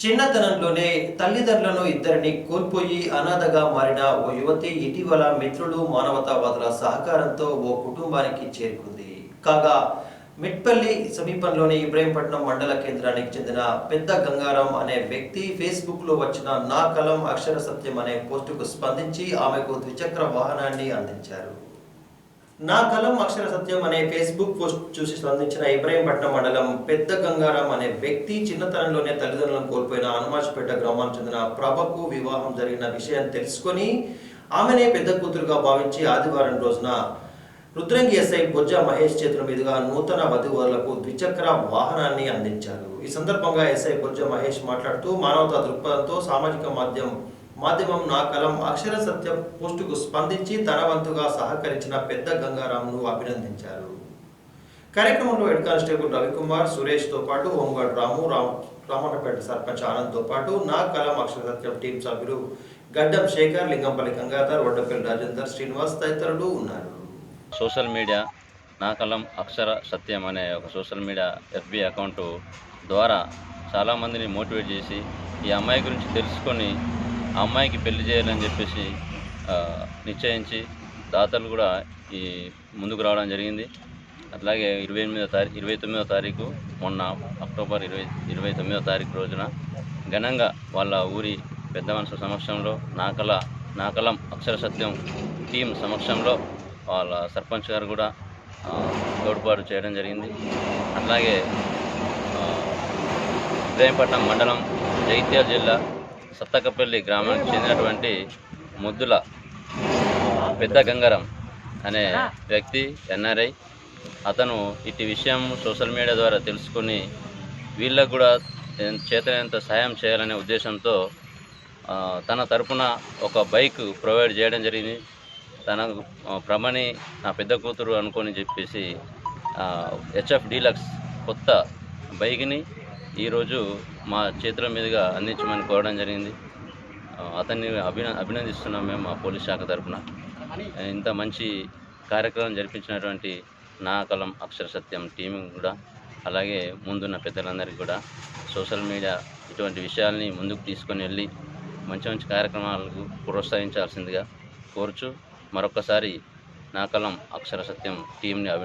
చిన్నతనంలోనే తల్లిదండ్రులను ఇద్దరిని కోల్పోయి అనాథగా మారిన ఓ యువతి ఇటీవల మిత్రులు మానవతావాదుల సహకారంతో ఓ కుటుంబానికి చేరుకుంది. కాగా మిట్పల్లి సమీపంలోని ఇబ్రహీంపట్నం మండల కేంద్రానికి చెందిన పెద్ద గంగారాం అనే వ్యక్తి ఫేస్బుక్లో వచ్చిన నా కలం అక్షర సత్యం అనే పోస్టుకు స్పందించి ఆమెకు ద్విచక్ర వాహనాన్ని అందించారు. నా కలం అక్షర సత్యం అనే ఫేస్బుక్ పోస్ట్ చూసి స్పందించిన ఇబ్రాహీంపట్నం మండలం పెద్ద గంగారాం అనే వ్యక్తి చిన్నతనంలోనే తల్లిదండ్రులను కోల్పోయిన హనుమాజ్పేట గ్రామానికి చెందిన ప్రభకు వివాహం జరిగిన విషయం తెలుసుకొని ఆమెనే పెద్ద కూతురుగా భావించి ఆదివారం రోజున రుద్రంగి ఎస్ఐ బొజ్జ మహేష్ చేతుల మీదుగా నూతన వధువరులకు ద్విచక్ర వాహనాన్ని అందించారు. ఈ సందర్భంగా ఎస్ఐ బొజ్జ మహేష్ మాట్లాడుతూ మానవతా దృక్పథంతో సామాజిక మాధ్యమం మాధ్యమం నా కలం అక్షర సత్య పోస్టుకు స్పందించి తన వంతుగా సహకరించిన పెద్ద గంగారాంను అభినందించారు. కార్యక్రమంలో హెడ్ కానిస్టేబుల్ రవికుమార్ సురేష్తో పాటు హోంగార్డ్ రాము రామ్ రామన్నపేట సర్పంచ్ ఆనంద్తో పాటు నా కలం అక్షర సత్యం టీం సభ్యులు గడ్డం శేఖర్ లింగంపల్లి గంగాధర్ వడ్డపల్లి రాజేందర్ శ్రీనివాస్ తదితరులు ఉన్నారు. సోషల్ మీడియా నా కలం అక్షర సత్యం అనే ఒక సోషల్ మీడియా ఎఫ్బి అకౌంట్ ద్వారా చాలామందిని మోటివేట్ చేసి ఈ అమ్మాయి గురించి తెలుసుకొని ఆ అమ్మాయికి పెళ్ళి చేయాలని చెప్పేసి నిశ్చయించి దాతలు కూడా ఈ ముందుకు రావడం జరిగింది. అట్లాగే ఇరవై ఎనిమిదో తారీఖు ఇరవై తొమ్మిదో తారీఖు మొన్న అక్టోబర్ ఇరవై ఇరవై తొమ్మిదో తారీఖు రోజున ఘనంగా వాళ్ళ ఊరి పెద్ద మనుషుల సమక్షంలో నాకల నాకలం అక్షర సత్యం టీం సమక్షంలో వాళ్ళ సర్పంచ్ గారు కూడా తోడ్పాటు చేయడం జరిగింది. అట్లాగే ఉదయంపట్నం ఇబ్రాహీంపట్నం మండలం జైత్యాల జిల్లా సత్తకపల్లి గ్రామానికి చెందినటువంటి ముద్దుల పెద్ద గంగారం అనే వ్యక్తి ఎన్ఆర్ఐ. అతను ఇటు విషయం సోషల్ మీడియా ద్వారా తెలుసుకొని వీళ్ళకు కూడా చేతనంత సహాయం చేయాలనే ఉద్దేశంతో తన తరపున ఒక బైక్ ప్రొవైడ్ చేయడం జరిగింది. తన ప్రమణి భ్రమని నా పెద్ద కూతురు అనుకొని చెప్పేసి హెచ్ఎఫ్ డీలక్స్ కొత్త బైక్ని ఈరోజు మా చేతుల మీదుగా అందించమని కోరడం జరిగింది. అతన్ని అభిన అభినందిస్తున్నాం మేము మా పోలీస్ శాఖ తరఫున ఇంత మంచి కార్యక్రమం జరిపించినటువంటి నా కలం అక్షర సత్యం టీం కూడా అలాగే ముందున్న పెద్దలందరికీ కూడా సోషల్ మీడియా ఇటువంటి విషయాల్ని ముందుకు తీసుకొని వెళ్ళి మంచి మంచి కార్యక్రమాలకు ప్రోత్సహించాల్సిందిగా కోరుచు మరొకసారి నా కలం అక్షర సత్యం టీంని అభినందిస్తున్నాను.